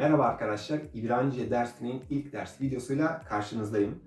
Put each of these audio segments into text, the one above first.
Merhaba arkadaşlar, İbranice dersinin ilk ders videosuyla karşınızdayım.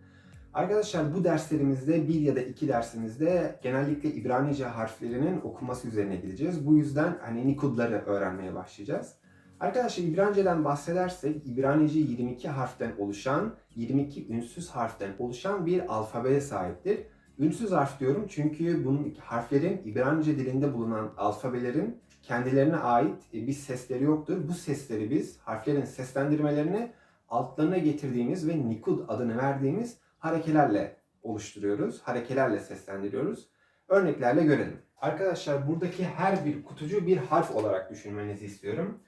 Arkadaşlar bu derslerimizde bir ya da iki dersimizde genellikle İbranice harflerinin okunması üzerine gideceğiz. Bu yüzden hani Nikodları öğrenmeye başlayacağız. Arkadaşlar İbranice'den bahsedersek İbranice 22 harften oluşan, 22 ünsüz harften oluşan bir alfabeye sahiptir. Ünsüz harf diyorum çünkü bunun harflerin İbranice dilinde bulunan alfabelerin kendilerine ait e, bir sesleri yoktur. Bu sesleri biz harflerin seslendirmelerini altlarına getirdiğimiz ve Nikud adını verdiğimiz harekelerle oluşturuyoruz. Harekelerle seslendiriyoruz. Örneklerle görelim. Arkadaşlar buradaki her bir kutucu bir harf olarak düşünmenizi istiyorum.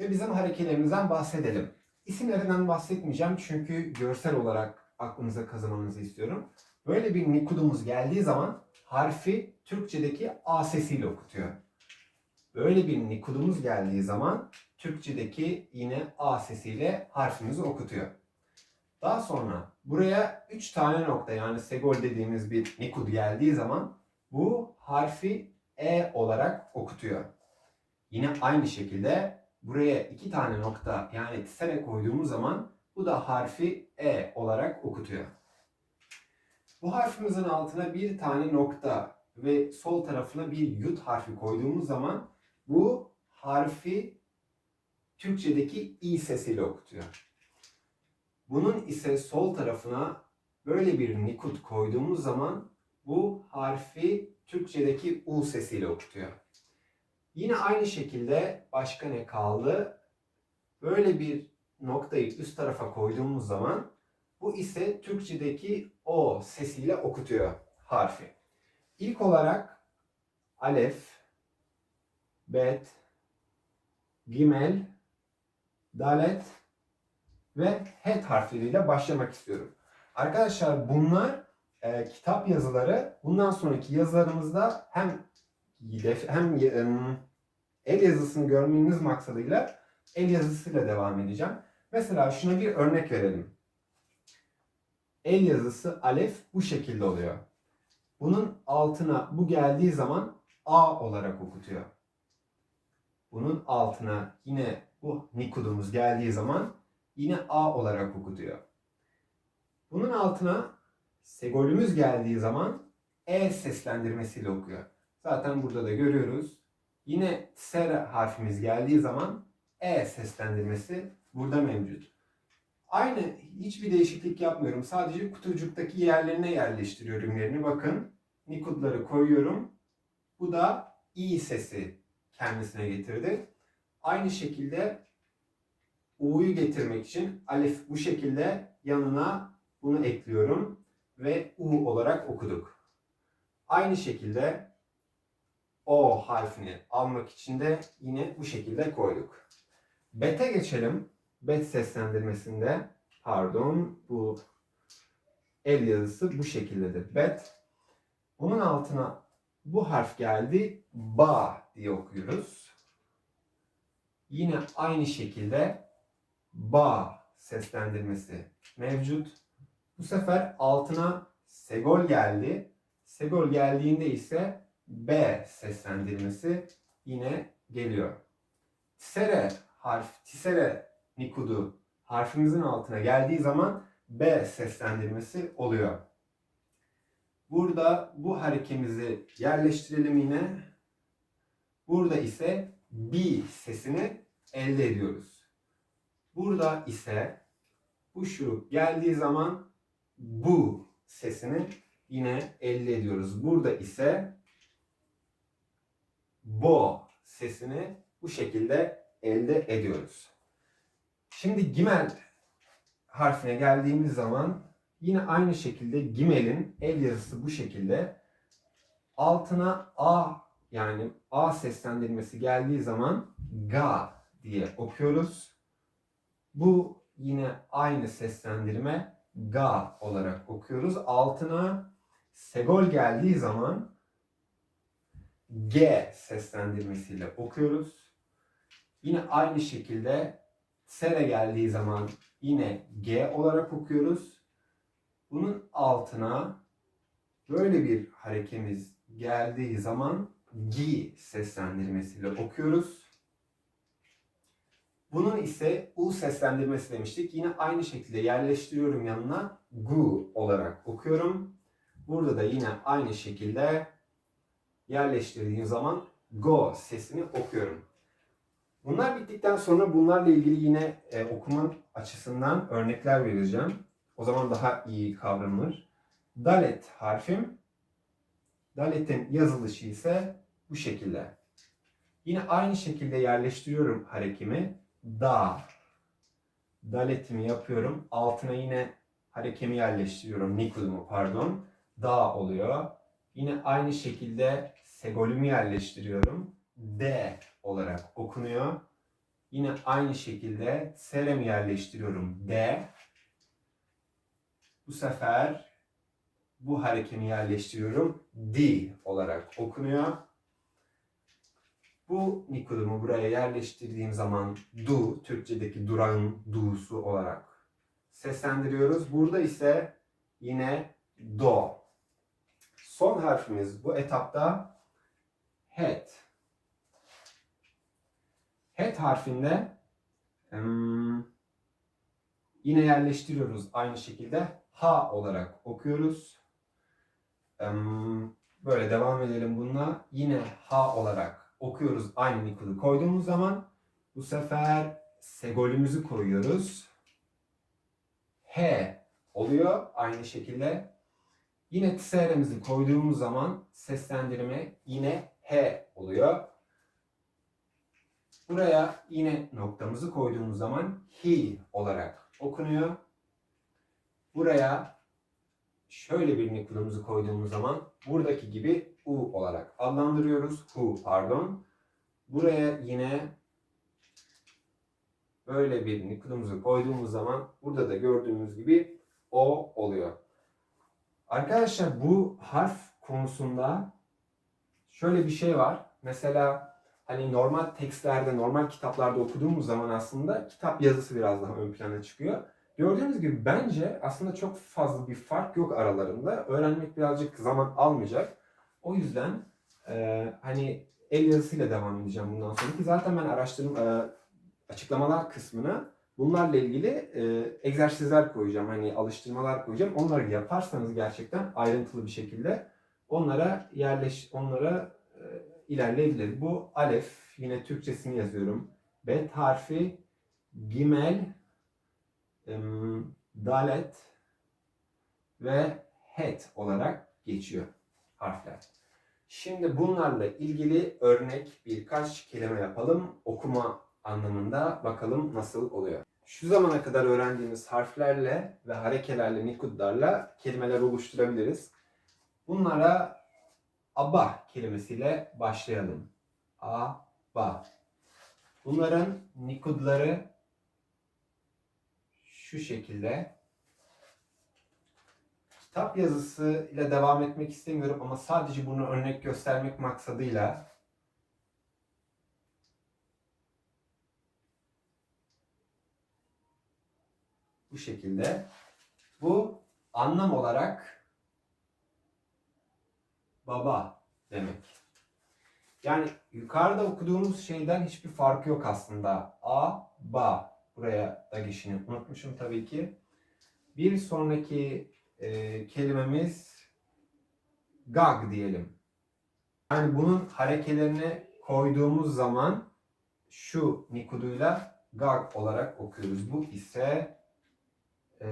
Ve bizim harekelerimizden bahsedelim. İsimlerinden bahsetmeyeceğim çünkü görsel olarak aklınıza kazımanızı istiyorum. Böyle bir Nikudumuz geldiği zaman harfi Türkçedeki A sesiyle okutuyor. Böyle bir Nikudumuz geldiği zaman Türkçedeki yine A sesiyle harfimizi okutuyor. Daha sonra buraya 3 tane nokta yani segol dediğimiz bir Nikud geldiği zaman bu harfi E olarak okutuyor. Yine aynı şekilde buraya 2 tane nokta yani tsere koyduğumuz zaman bu da harfi E olarak okutuyor. Bu harfimizin altına bir tane nokta ve sol tarafına bir yut harfi koyduğumuz zaman bu harfi Türkçedeki i sesiyle okutuyor. Bunun ise sol tarafına böyle bir nikut koyduğumuz zaman bu harfi Türkçedeki u sesiyle okutuyor. Yine aynı şekilde başka ne kaldı? Böyle bir noktayı üst tarafa koyduğumuz zaman bu ise Türkçedeki o sesiyle okutuyor harfi. İlk olarak alef, bet, gimel, dalet ve het harfleriyle başlamak istiyorum. Arkadaşlar bunlar e, kitap yazıları. Bundan sonraki yazılarımızda hem hem em, el yazısını görmeniz maksadıyla el yazısıyla devam edeceğim. Mesela şuna bir örnek verelim. El yazısı alef bu şekilde oluyor. Bunun altına bu geldiği zaman A olarak okutuyor. Bunun altına yine bu Nikudumuz geldiği zaman yine A olarak okutuyor. Bunun altına Segolümüz geldiği zaman E seslendirmesiyle okuyor. Zaten burada da görüyoruz. Yine Ser harfimiz geldiği zaman E seslendirmesi burada mevcut. Aynı hiçbir değişiklik yapmıyorum. Sadece kutucuktaki yerlerine yerleştiriyorum yerini. Bakın Nikudları koyuyorum. Bu da i sesi kendisine getirdi. Aynı şekilde u'yu getirmek için alif bu şekilde yanına bunu ekliyorum ve u olarak okuduk. Aynı şekilde o harfini almak için de yine bu şekilde koyduk. Bet'e geçelim. Bet seslendirmesinde pardon bu el yazısı bu şekildedir. Bet. Bunun altına bu harf geldi. Ba diye okuyoruz. Yine aynı şekilde ba seslendirmesi mevcut. Bu sefer altına segol geldi. Segol geldiğinde ise B seslendirmesi yine geliyor. Tisere harf, tisere nikudu harfimizin altına geldiği zaman B seslendirmesi oluyor. Burada bu harekemizi yerleştirelim yine. Burada ise B sesini elde ediyoruz. Burada ise bu şurup geldiği zaman bu sesini yine elde ediyoruz. Burada ise bo sesini bu şekilde elde ediyoruz. Şimdi gimel harfine geldiğimiz zaman yine aynı şekilde gimelin el yazısı bu şekilde altına a yani a seslendirmesi geldiği zaman ga diye okuyoruz. Bu yine aynı seslendirme ga olarak okuyoruz. Altına segol geldiği zaman g seslendirmesiyle okuyoruz. Yine aynı şekilde sere geldiği zaman yine g olarak okuyoruz. Bunun altına böyle bir harekemiz geldiği zaman gi seslendirmesiyle okuyoruz. Bunun ise U seslendirmesi demiştik. Yine aynı şekilde yerleştiriyorum yanına gu olarak okuyorum. Burada da yine aynı şekilde yerleştirdiğim zaman go sesini okuyorum. Bunlar bittikten sonra bunlarla ilgili yine e, okuma açısından örnekler vereceğim. O zaman daha iyi kavranılır. Dalet harfim. Dalet'in yazılışı ise bu şekilde. Yine aynı şekilde yerleştiriyorum harekemi. Da. Daletimi yapıyorum. Altına yine harekemi yerleştiriyorum. Nikudumu pardon. Da oluyor. Yine aynı şekilde segolümü yerleştiriyorum. D olarak okunuyor. Yine aynı şekilde seremi yerleştiriyorum. D. Bu sefer bu harekemi yerleştiriyorum. D olarak okunuyor. Bu nikodumu buraya yerleştirdiğim zaman du, Türkçedeki durağın du'su olarak seslendiriyoruz. Burada ise yine do. Son harfimiz bu etapta het. Het harfinde em, yine yerleştiriyoruz aynı şekilde ha olarak okuyoruz. Böyle devam edelim bununla. Yine ha olarak okuyoruz aynı nikodu koyduğumuz zaman bu sefer segolümüzü koyuyoruz. H oluyor aynı şekilde. Yine tseremizi koyduğumuz zaman seslendirme yine H oluyor. Buraya yine noktamızı koyduğumuz zaman he olarak okunuyor. Buraya şöyle bir nikulumuzu koyduğumuz zaman buradaki gibi u olarak adlandırıyoruz. Hu pardon. Buraya yine böyle bir nikulumuzu koyduğumuz zaman burada da gördüğümüz gibi o oluyor. Arkadaşlar bu harf konusunda şöyle bir şey var. Mesela hani normal tekstlerde, normal kitaplarda okuduğumuz zaman aslında kitap yazısı biraz daha ön plana çıkıyor. Gördüğünüz gibi bence aslında çok fazla bir fark yok aralarında. Öğrenmek birazcık zaman almayacak. O yüzden e, hani el yazısıyla devam edeceğim bundan sonra ki zaten ben araştırma e, açıklamalar kısmına bunlarla ilgili e, egzersizler koyacağım. Hani alıştırmalar koyacağım. Onları yaparsanız gerçekten ayrıntılı bir şekilde onlara yerleş onlara e, ilerleyebilir. Bu alef yine Türkçesini yazıyorum. Bet harfi gimel dalet ve het olarak geçiyor harfler. Şimdi bunlarla ilgili örnek birkaç kelime yapalım. Okuma anlamında bakalım nasıl oluyor. Şu zamana kadar öğrendiğimiz harflerle ve harekelerle, nikudlarla kelimeler oluşturabiliriz. Bunlara aba kelimesiyle başlayalım. Aba. Bunların nikudları şu şekilde. Kitap yazısı ile devam etmek istemiyorum ama sadece bunu örnek göstermek maksadıyla bu şekilde. Bu anlam olarak baba demek. Yani yukarıda okuduğumuz şeyden hiçbir farkı yok aslında. A, ba. Buraya da geçini unutmuşum tabii ki. Bir sonraki e, kelimemiz gag diyelim. Yani bunun harekelerini koyduğumuz zaman şu nikuduyla gag olarak okuyoruz. Bu ise e,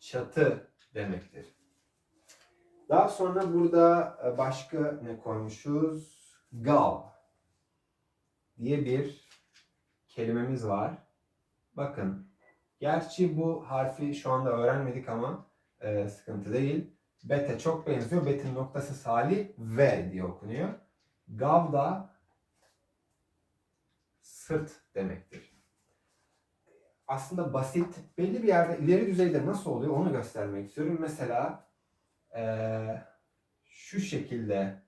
çatı demektir. Daha sonra burada e, başka ne koymuşuz? Gal diye bir kelimemiz var. Bakın, gerçi bu harfi şu anda öğrenmedik ama e, sıkıntı değil. Bete çok benziyor. Bet'in noktası sali V diye okunuyor. Gav da sırt demektir. Aslında basit, belli bir yerde ileri düzeyde nasıl oluyor onu göstermek istiyorum. Mesela e, şu şekilde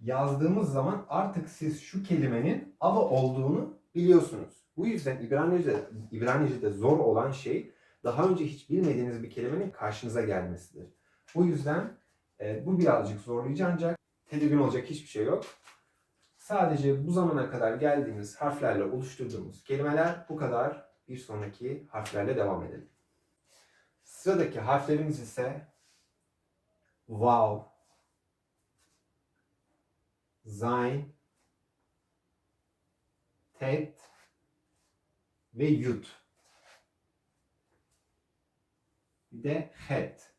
yazdığımız zaman artık siz şu kelimenin ava olduğunu biliyorsunuz. Bu yüzden İbranice'de, İbranice'de zor olan şey daha önce hiç bilmediğiniz bir kelimenin karşınıza gelmesidir. Bu yüzden e, bu birazcık zorlayıcı ancak tedirgin olacak hiçbir şey yok. Sadece bu zamana kadar geldiğimiz harflerle oluşturduğumuz kelimeler bu kadar. Bir sonraki harflerle devam edelim. Sıradaki harflerimiz ise wow, sein, tet ve yut. Bir de het.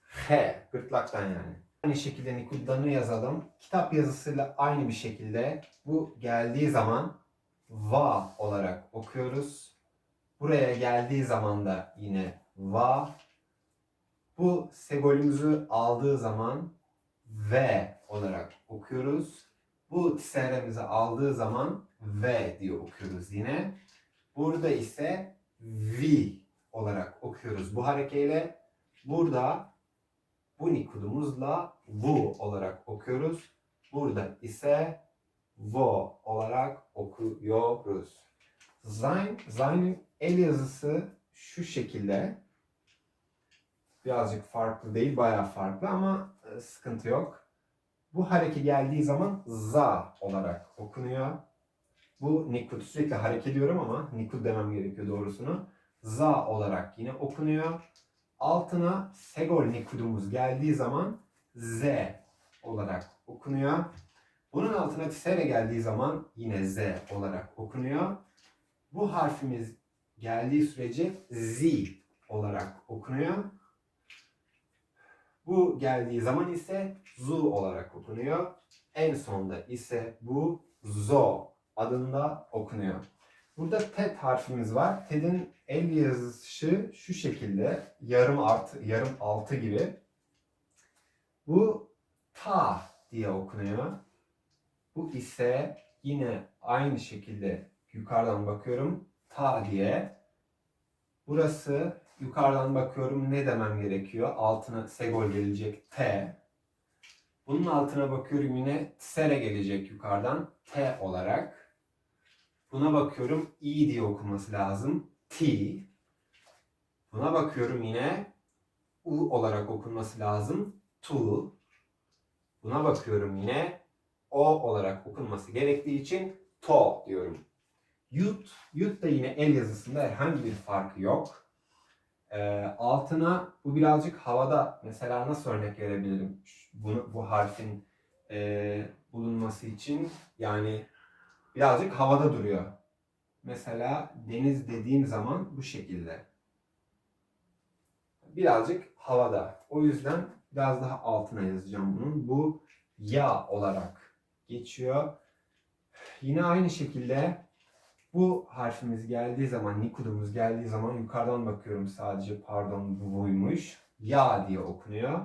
He, gırtlaktan yani. Aynı şekilde Nikuddan'ı yazalım. Kitap yazısıyla aynı bir şekilde bu geldiği zaman va olarak okuyoruz. Buraya geldiği zaman da yine va. Bu segolümüzü aldığı zaman v olarak okuyoruz. Bu tseremizi aldığı zaman v diye okuyoruz yine. Burada ise vi olarak okuyoruz bu harekeyle. Burada bu nikudumuzla vu olarak okuyoruz. Burada ise vo olarak okuyoruz. Sein, Sein'in el yazısı şu şekilde. Birazcık farklı değil, bayağı farklı ama e, sıkıntı yok. Bu hareke geldiği zaman za olarak okunuyor. Bu nikud sürekli hareket ediyorum ama nikud demem gerekiyor doğrusunu. Za olarak yine okunuyor. Altına segol nikudumuz geldiği zaman z olarak okunuyor. Bunun altına tsere geldiği zaman yine z olarak okunuyor. Bu harfimiz geldiği sürece z olarak okunuyor. Bu geldiği zaman ise zu olarak okunuyor. En sonda ise bu zo adında okunuyor. Burada tet harfimiz var. Ted'in el yazışı şu şekilde yarım artı yarım altı gibi. Bu ta diye okunuyor. Bu ise yine aynı şekilde yukarıdan bakıyorum ta diye. Burası yukarıdan bakıyorum ne demem gerekiyor? Altına segol gelecek T. Bunun altına bakıyorum yine tsere gelecek yukarıdan T olarak. Buna bakıyorum i diye okunması lazım. T. Buna bakıyorum yine u olarak okunması lazım. Tu. Buna bakıyorum yine o olarak okunması gerektiği için to diyorum. Yut, yut da yine el yazısında herhangi bir farkı yok. Ee, altına bu birazcık havada mesela nasıl örnek verebilirim bunu, bu harfin e, bulunması için yani birazcık havada duruyor. Mesela deniz dediğim zaman bu şekilde. Birazcık havada. O yüzden biraz daha altına yazacağım bunun. Bu ya olarak geçiyor. Yine aynı şekilde bu harfimiz geldiği zaman, nikudumuz geldiği zaman yukarıdan bakıyorum sadece pardon bu buymuş. Ya diye okunuyor.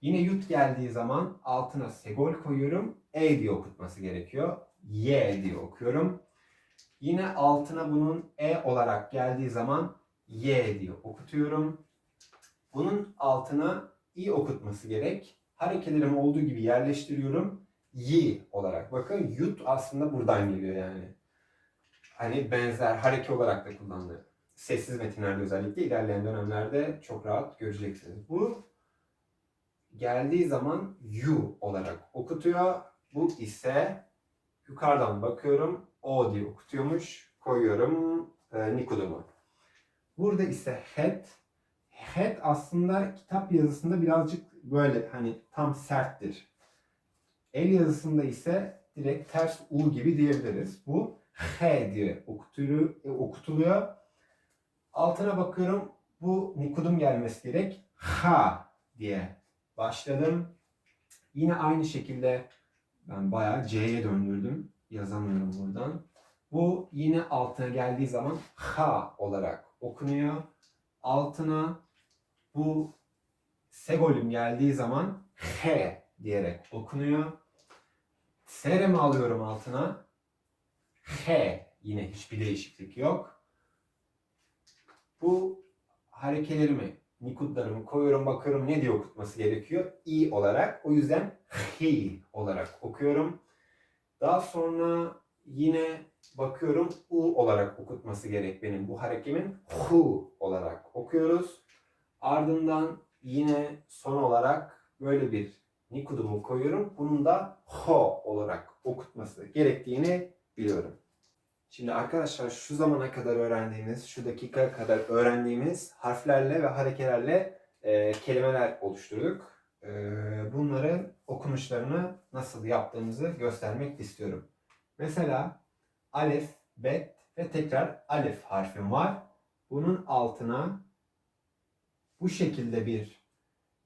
Yine yut geldiği zaman altına segol koyuyorum. E diye okutması gerekiyor. Y diye okuyorum. Yine altına bunun E olarak geldiği zaman Y diye okutuyorum. Bunun altına i okutması gerek. Harekelerim olduğu gibi yerleştiriyorum. Y olarak. Bakın yut aslında buradan geliyor yani. Hani benzer hareke olarak da kullanılıyor. Sessiz metinlerde özellikle ilerleyen dönemlerde çok rahat göreceksiniz. Bu geldiği zaman you olarak okutuyor. Bu ise yukarıdan bakıyorum o diye okutuyormuş. Koyuyorum e, Nikudumu. Burada ise head. Head aslında kitap yazısında birazcık böyle hani tam serttir. El yazısında ise direkt ters U gibi diyebiliriz. Bu H diye e, okutuluyor. Altına bakıyorum bu Nikudum gelmesi gerek. Ha diye başladım. Yine aynı şekilde ben bayağı C'ye döndürdüm. Yazamıyorum buradan. Bu yine altına geldiği zaman ha olarak okunuyor. Altına bu segolüm geldiği zaman he diyerek okunuyor. Seremi alıyorum altına. He yine hiçbir değişiklik yok. Bu harekelerimi, nikudlarımı koyuyorum bakıyorum ne diye okutması gerekiyor? i olarak. O yüzden he olarak okuyorum. Daha sonra yine bakıyorum u olarak okutması gerek benim bu harekemin. Hu olarak okuyoruz. Ardından yine son olarak böyle bir nikudumu koyuyorum. Bunun da ho olarak okutması gerektiğini biliyorum. Şimdi arkadaşlar şu zamana kadar öğrendiğimiz, şu dakika kadar öğrendiğimiz harflerle ve harekelerle e, kelimeler oluşturduk. E, bunları okunuşlarını nasıl yaptığımızı göstermek istiyorum. Mesela alef, bet ve tekrar alef harfim var. Bunun altına bu şekilde bir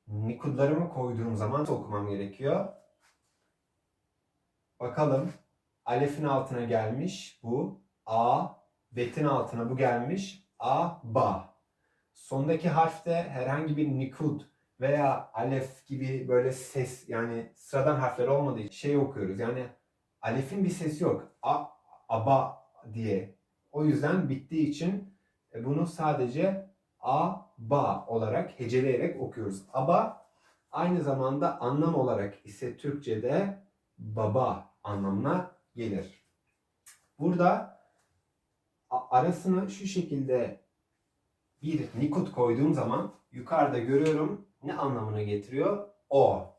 nikudlarımı koyduğum zaman okumam gerekiyor. Bakalım. Alef'in altına gelmiş bu. A. Bet'in altına bu gelmiş. A. Ba. Sondaki harfte herhangi bir nikud veya alef gibi böyle ses yani sıradan harfler olmadığı şey okuyoruz. Yani alefin bir sesi yok. A, aba diye. O yüzden bittiği için e, bunu sadece a, ba olarak heceleyerek okuyoruz. Aba aynı zamanda anlam olarak ise Türkçe'de baba anlamına gelir. Burada arasını şu şekilde bir nikut koyduğum zaman yukarıda görüyorum ne anlamına getiriyor? O.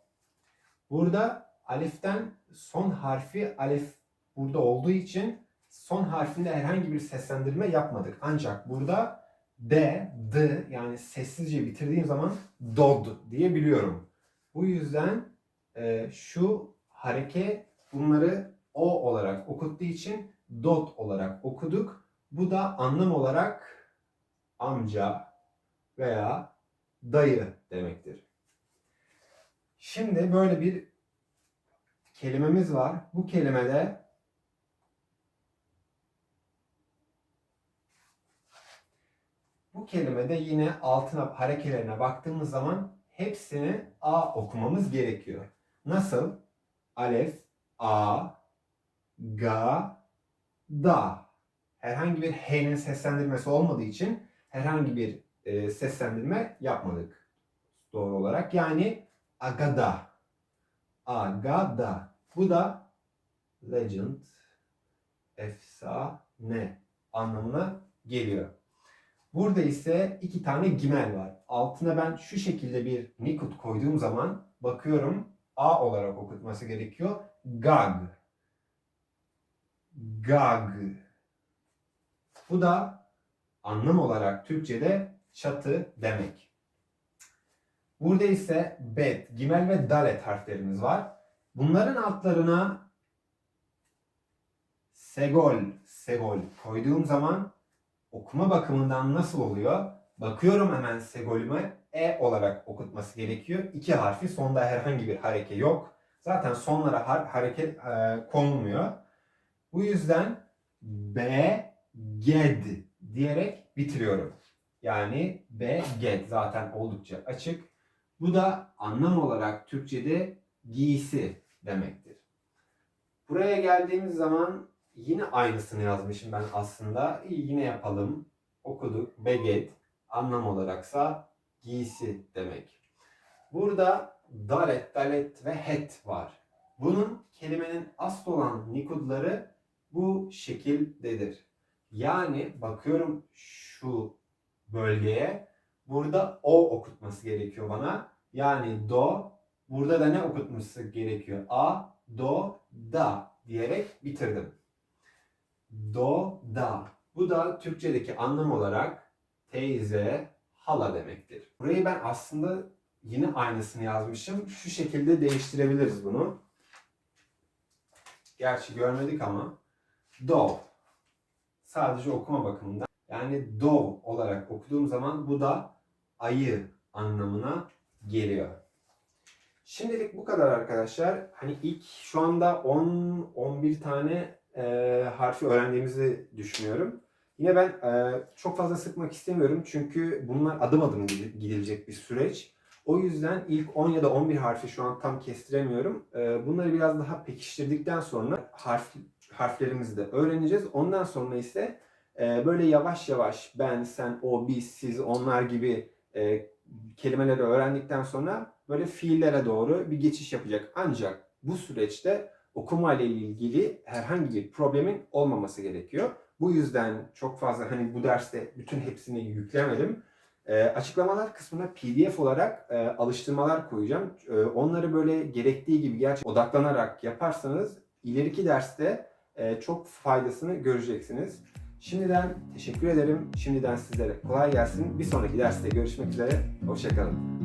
Burada aliften son harfi alif burada olduğu için son harfinde herhangi bir seslendirme yapmadık. Ancak burada D, D yani sessizce bitirdiğim zaman dod diye biliyorum. Bu yüzden e, şu hareke bunları o olarak okuttuğu için dot olarak okuduk. Bu da anlam olarak amca veya dayı demektir. Şimdi böyle bir kelimemiz var. Bu kelimede bu kelimede yine altına harekelerine baktığımız zaman hepsini A okumamız gerekiyor. Nasıl? Alef, A, Ga, Da. Herhangi bir H'nin seslendirmesi olmadığı için herhangi bir e, seslendirme yapmadık doğru olarak. Yani Agada. Agada. Bu da legend, efsane anlamına geliyor. Burada ise iki tane gimel var. Altına ben şu şekilde bir nikut koyduğum zaman bakıyorum A olarak okutması gerekiyor. Gag. Gag. Bu da anlam olarak Türkçe'de çatı demek. Burada ise bet, gimel ve dalet harflerimiz var. Bunların altlarına segol, segol koyduğum zaman okuma bakımından nasıl oluyor? Bakıyorum hemen segolüme e olarak okutması gerekiyor. İki harfi sonda herhangi bir hareke yok. Zaten sonlara har- hareket e, konulmuyor. Bu yüzden B, ged diyerek bitiriyorum. Yani B, ged zaten oldukça açık. Bu da anlam olarak Türkçe'de giysi demektir. Buraya geldiğimiz zaman yine aynısını yazmışım ben aslında. Yine yapalım. Okuduk. Beged anlam olaraksa giysi demek. Burada dalet, dalet ve het var. Bunun kelimenin asıl olan nikudları bu şekildedir. Yani bakıyorum şu bölgeye burada o okutması gerekiyor bana. Yani do burada da ne okutması gerekiyor? A, do, da diyerek bitirdim. Do, da. Bu da Türkçedeki anlam olarak teyze, hala demektir. Burayı ben aslında yine aynısını yazmışım. Şu şekilde değiştirebiliriz bunu. Gerçi görmedik ama. Do. Sadece okuma bakımından. Yani do olarak okuduğum zaman bu da ayı anlamına geliyor. Şimdilik bu kadar arkadaşlar. Hani ilk şu anda 10-11 tane e, harfi öğrendiğimizi düşünüyorum. Yine ben e, çok fazla sıkmak istemiyorum çünkü bunlar adım adım gidi- gidilecek bir süreç. O yüzden ilk 10 ya da 11 harfi şu an tam kestiremiyorum. E, bunları biraz daha pekiştirdikten sonra harf harflerimizi de öğreneceğiz. Ondan sonra ise e, böyle yavaş yavaş ben, sen, o, biz, siz, onlar gibi e, kelimeleri öğrendikten sonra böyle fiillere doğru bir geçiş yapacak. Ancak bu süreçte okuma ile ilgili herhangi bir problemin olmaması gerekiyor. Bu yüzden çok fazla hani bu derste bütün hepsini yüklemedim. Ee, açıklamalar kısmına PDF olarak e, alıştırmalar koyacağım. Ee, onları böyle gerektiği gibi gerçekten odaklanarak yaparsanız ileriki derste e, çok faydasını göreceksiniz. Şimdiden teşekkür ederim. Şimdiden sizlere kolay gelsin. Bir sonraki derste görüşmek üzere. Hoşçakalın.